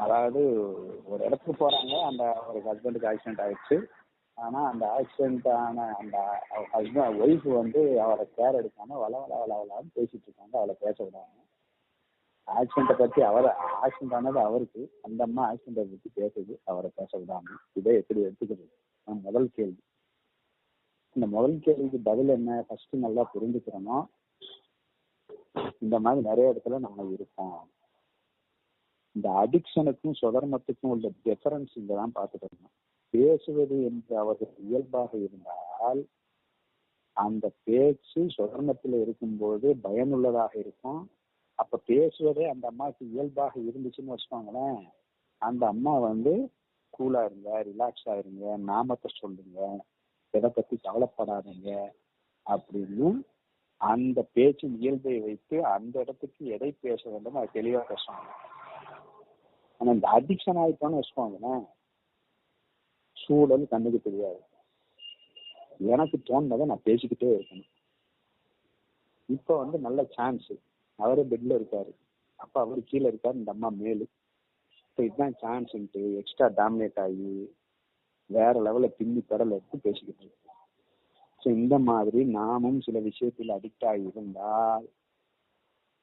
அதாவது ஒரு இடத்துக்கு போறாங்க அந்த ஒரு ஹஸ்பண்டுக்கு ஆக்சிடென்ட் ஆயிடுச்சு. ஆனா அந்த ஆக்சிடென்ட் ஆன அந்த ஹஸ்பண்ட் ஒய்ஃப் வந்து அவரை கேர் எடுக்காம வள வள வள வளன்னு பேசிட்டு இருக்காங்க. அவளை பேச விடாம. ஆக்சிடென்ட்டை பத்தி அவர் ஆக்சிடென்ட் ஆனது அவருக்கு அந்த அம்மா ஆக்சிடென்ட்டை பத்தி பேசுது அவரை பேச விடாம. இதை எப்படி எடுத்துக்கிறது? நான் முதல் கேள்வி. இந்த முதல் கேள்விக்கு பதில் என்ன? ஃபர்ஸ்ட் நல்லா புரிஞ்சுக்கிறோமோ இந்த மாதிரி நிறைய இடத்துல நம்ம இருக்கோம். இந்த அடிக்ஷனுக்கும் சுதர்மத்துக்கும் உள்ள டிஃபரன்ஸ் இங்க தான் பார்த்துக்கணும். பேசுவது என்று அவர்கள் இயல்பாக இருந்தால் அந்த பேச்சு சுதர்மத்தில் இருக்கும்போது பயனுள்ளதாக இருக்கும். அப்ப பேசுவதே அந்த அம்மாவுக்கு இயல்பாக இருந்துச்சுன்னு வச்சுக்கோங்களேன். அந்த அம்மா வந்து கூலா இருங்க ரிலாக்ஸா இருங்க நாமத்தை சொல்லுங்க எதை பத்தி கவலைப்படாதீங்க அப்படின்னு அந்த பேச்சின் இயல்பை வைத்து அந்த இடத்துக்கு எதை பேச வேண்டும் அது தெளிவாக சொன்னாங்க ஆனா இந்த அடிக்ஷன் ஆயிட்டோம்னு வச்சுக்கோங்களேன் சூழல் கண்ணுக்கு தெரியாது. எனக்கு தோணுனதை நான் பேசிக்கிட்டே இருக்கணும். இப்ப வந்து நல்ல சான்ஸ் அவரே பெட்ல இருக்காரு. அப்ப அவரு கீழே இருக்காரு இந்த அம்மா மேலு. இப்ப இதுதான் சான்ஸ்ன்ட்டு எக்ஸ்ட்ரா டாமினேட் ஆகி வேற லெவல்ல பின்னி பெடல் எடுத்து பேசிக்கிட்டு இருக்கு. ஸோ இந்த மாதிரி நாமும் சில விஷயத்தில் அடிக்ட் ஆகி இருந்தால்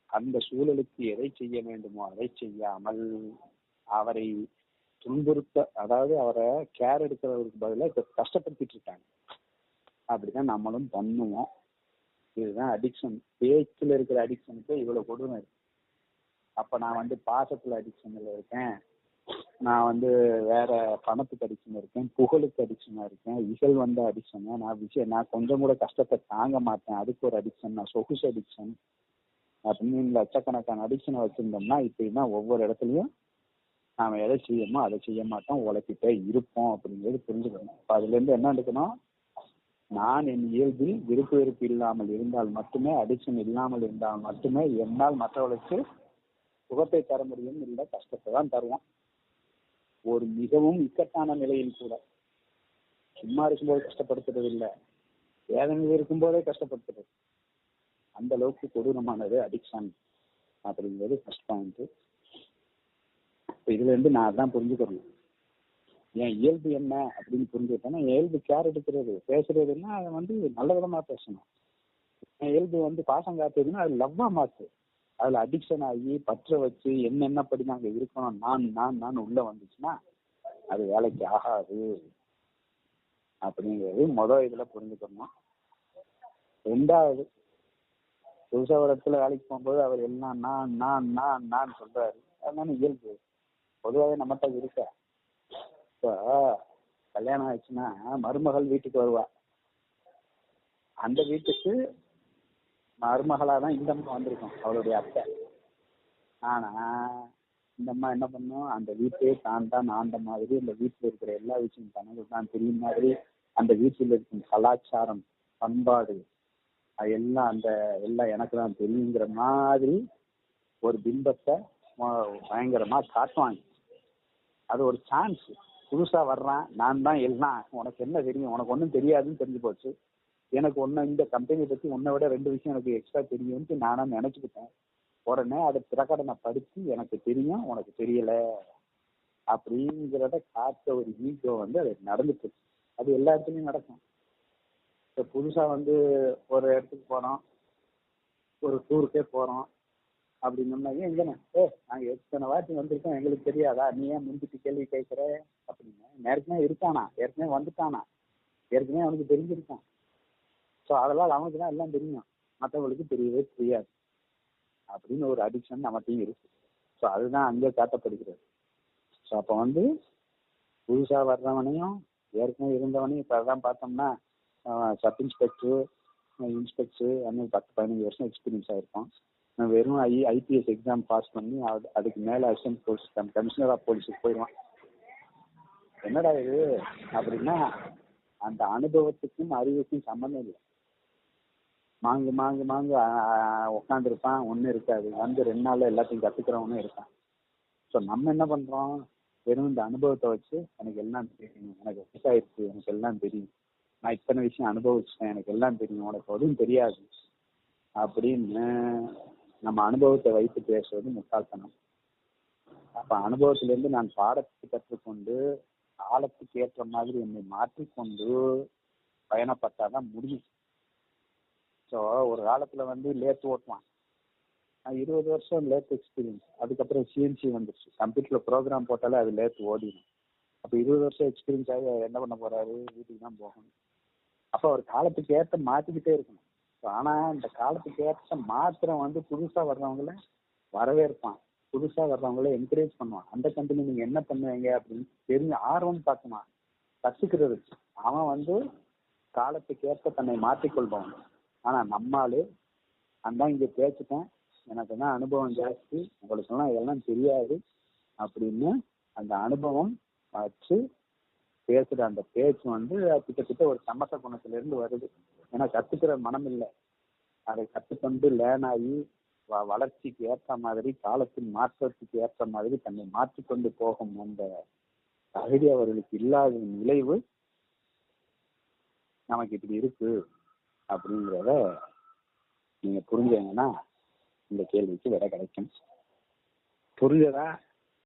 அந்த சூழலுக்கு எதை செய்ய வேண்டுமோ அதை செய்யாமல் அவரை துன்புறுத்த அதாவது அவரை கேர் எடுக்கிறவருக்கு பதிலாக இப்போ கஷ்டப்படுத்திட்டு இருக்காங்க. அப்படிதான் நம்மளும் பண்ணுவோம். இதுதான் அடிக்ஷன் பேச்சில் இருக்கிற அடிக்ஷனுக்கு இவ்வளவு கொடுமை இருக்கு. அப்ப நான் வந்து பாசத்துல அடிக்ஷன்ல இருக்கேன். நான் வந்து வேற பணத்துக்கு அடிக்ஷன் இருக்கேன். புகழுக்கு அடிக்ஷனா இருக்கேன். இகழ் வந்த அடிக்ஷன் நான் விஷயம் நான் கொஞ்சம் கூட கஷ்டத்தை தாங்க மாட்டேன். அதுக்கு ஒரு அடிக்ஷன் நான் சொகுசு அடிக்ஷன் அப்படின்னு லட்சக்கணக்கான அடிக்ஷனை வச்சிருந்தோம்னா இப்படின்னா ஒவ்வொரு இடத்துலயும் நாம எதை செய்யமோ அதை செய்ய மாட்டோம் உழைக்கிட்டே இருப்போம் அப்படிங்கிறது புரிஞ்சுக்கணும். அப்ப அதுல இருந்து என்ன எடுக்கணும் நான் என் இயல்பில் விருப்பு வெறுப்பு இல்லாமல் இருந்தால் மட்டுமே அடிக்ஷன் இல்லாமல் இருந்தால் மட்டுமே என்னால் மற்றவர்களுக்கு சுகத்தை தர முடியும் இல்லை கஷ்டத்தை தான் தருவோம் ஒரு மிகவும் இக்கட்டான நிலையில் கூட சும்மா இருக்கும்போது கஷ்டப்படுத்துறது இல்லை வேதனை இருக்கும்போதே கஷ்டப்படுத்துறது. அந்த அளவுக்கு கொடூரமானது அடிக்ஷன் அப்படிங்கிறது ஃபர்ஸ்ட் பாயிண்ட் இப்போ இதுல இருந்து நான் அதான் புரிஞ்சுக்கணும். என் இயல்பு என்ன அப்படின்னு புரிஞ்சுக்கிட்டேன்னா இயல்பு கேர் எடுக்கிறது பேசுறதுன்னா அதை வந்து நல்ல விதமா பேசணும். என் இயல்பு வந்து பாசம் காட்டுறதுன்னா அது லவ்வா மாத்து. அதுல அடிக்ஷன் ஆகி பற்ற வச்சு என்னென்ன படி நாங்க இருக்கணும் நான் நான் நான் உள்ள வந்துச்சுன்னா அது வேலைக்கு ஆகாது. அப்படிங்கிறது மொதல் இதுல புரிஞ்சுக்கணும். ரெண்டாவது புதுசா ஒரு இடத்துல வேலைக்கு போகும்போது அவர் எல்லாம் நான் நான் நான் நான் சொல்றாரு. அதனால இயல்பு. பொதுவாகவே நம்மகிட்ட இருக்க? இப்போ கல்யாணம் ஆயிடுச்சுன்னா மருமகள் வீட்டுக்கு வருவா. அந்த வீட்டுக்கு மருமகளாக தான் இந்த அம்மா வந்திருக்கும் அவளுடைய அத்தை. ஆனா இந்த அம்மா என்ன பண்ணும்? அந்த வீட்டே தான் தான் ஆண்ட மாதிரி அந்த வீட்டுல இருக்கிற எல்லா விஷயம் தனக்கு தான் தெரியும் மாதிரி அந்த வீட்டில் இருக்கும் கலாச்சாரம் பண்பாடு அது எல்லாம் அந்த எல்லாம் எனக்கு தான் தெரியுங்கிற மாதிரி ஒரு பிம்பத்தை பயங்கரமா காட்டுவாங்க. அது ஒரு சான்ஸ் புதுசா வர்றான் நான் தான் எல்லாம். உனக்கு என்ன தெரியும்? உனக்கு ஒன்றும் தெரியாதுன்னு தெரிஞ்சு போச்சு. எனக்கு ஒன்று இந்த கம்பெனியை பத்தி உன்னை விட ரெண்டு விஷயம் எனக்கு எக்ஸ்ட்ரா தெரியும்னு நானும் நினைச்சுக்கிட்டேன். உடனே அதை பிரகடனை படித்து எனக்கு தெரியும் உனக்கு தெரியல. அப்படிங்கிறத காட்ட ஒரு ஈகோ வந்து அது நடந்துட்டு அது எல்லா இடத்துலயும் நடக்கும். இப்போ புதுசா வந்து ஒரு இடத்துக்கு போறோம் ஒரு டூருக்கே போறோம். அப்படின்னோம்னா ஏன் ஓ ஏ நாங்க எத்தனை வாட்டி வந்திருக்கோம் எங்களுக்கு தெரியாதா? நீ ஏன் முந்திட்டு கேள்வி கேட்கிற அப்படின்னு. ஏற்கனவே இருக்கானா? ஏற்கனவே வந்துட்டானா? ஏற்கனவே அவனுக்கு தெரிஞ்சிருக்கான். ஸோ அதெல்லாம் அவனுக்கு தான் எல்லாம் தெரியும். மற்றவங்களுக்கு தெரியவே தெரியாது. அப்படின்னு ஒரு அடிக்ஷன் நம்மகிட்டையும் இருக்கு. ஸோ அதுதான் அங்கே காட்டப்படுகிறது. ஸோ அப்போ வந்து புதுசாக வர்றவனையும் ஏற்கனவே இருந்தவனையும் இப்போ அதான் பார்த்தோம்னா சப் இன்ஸ்பெக்டர் இன்ஸ்பெக்டர் அந்த பத்து பதினஞ்சு வருஷம் எக்ஸ்பீரியன்ஸ் நான் வெறும் ஐ ஐபிஎஸ் எக்ஸாம் பாஸ் பண்ணி அது அதுக்கு மேலே அசிஸ்டன்ட் போலீஸ் கமிஷனர் ஆஃப் போலீஸுக்கு போயிடுவான். என்னடா இது? அப்படின்னா அந்த அனுபவத்துக்கும் அறிவுக்கும் சம்மந்தம் இல்லை. மாங்கு மாங்கு மாங்கு உட்காந்துருப்பான் ஒன்றும் இருக்காது. வந்து ரெண்டு நாள்ல எல்லாத்தையும் கத்துக்கிறவனும் இருக்கான். ஸோ நம்ம என்ன பண்ணுறோம் வெறும் இந்த அனுபவத்தை வச்சு எனக்கு எல்லாம் தெரியும். எனக்கு வயசாயிருச்சு எனக்கு எல்லாம் தெரியும். நான் இத்தனை விஷயம் அனுபவிச்சேன் எனக்கு எல்லாம் தெரியும். உனக்கு அதுவும் தெரியாது. அப்படின்னு நம்ம அனுபவத்தை வைத்து பேசுவது முட்டாள்தனம். அப்ப அனுபவத்திலிருந்து நான் பாடத்தை கற்றுக்கொண்டு காலத்துக்கு ஏற்ற மாதிரி என்னை மாற்றிக்கொண்டு பயணப்பட்டாதான் முடியும். ஸோ ஒரு காலத்துல வந்து லேத் ஓட்டுவான். நான் இருபது வருஷம் லேத் எக்ஸ்பீரியன்ஸ் அதுக்கப்புறம் சிஎன்சி வந்துருச்சு. கம்ப்யூட்டர்ல ப்ரோக்ராம் போட்டாலே அது லேத் ஓடிடும். அப்ப இருபது வருஷம் எக்ஸ்பீரியன்ஸ் ஆகி என்ன பண்ண போறாரு? வீட்டுக்கு தான் போகணும். அப்ப ஒரு காலத்துக்கு ஏற்ற மாத்திக்கிட்டே இருக்கணும். ஆனா இந்த காலத்துக்கு ஏற்ற மாத்திரம் வந்து புதுசா வர்றவங்கள வரவேற்பான். புதுசா வர்றவங்கள என்கரேஜ் பண்ணுவான். அந்த கம்பெனி நீங்க என்ன பண்ணுவீங்க அப்படின்னு தெரிஞ்ச ஆர்வம் பார்க்கணும் கத்துக்கிறது. அவன் வந்து காலத்துக்கு ஏற்ப தன்னை மாற்றிக்கொள்பவன். ஆனா நம்மாலே நான் இங்க பேசிட்டேன். எனக்கு தான் அனுபவம் ஜாஸ்தி. உங்களுக்கு எல்லாம் இதெல்லாம் தெரியாது அப்படின்னு அந்த அனுபவம் வச்சு பேசுற அந்த பேச்சு வந்து கிட்டத்தட்ட ஒரு சமச குணத்துல இருந்து வருது. ஏன்னா கத்துக்கிற மனம் இல்லை அதை கத்துக்கொண்டு லேனாகி வளர்ச்சிக்கு ஏற்ற மாதிரி காலத்தின் மாற்றத்துக்கு ஏற்ற மாதிரி தன்னை மாற்றிக்கொண்டு போகும் அந்த தகுதி அவர்களுக்கு இல்லாத விளைவு நமக்கு இப்படி இருக்கு அப்படிங்கிறத நீங்க புரிஞ்சீங்கன்னா இந்த கேள்விக்கு விட கிடைக்கும். புரிஞ்சதா?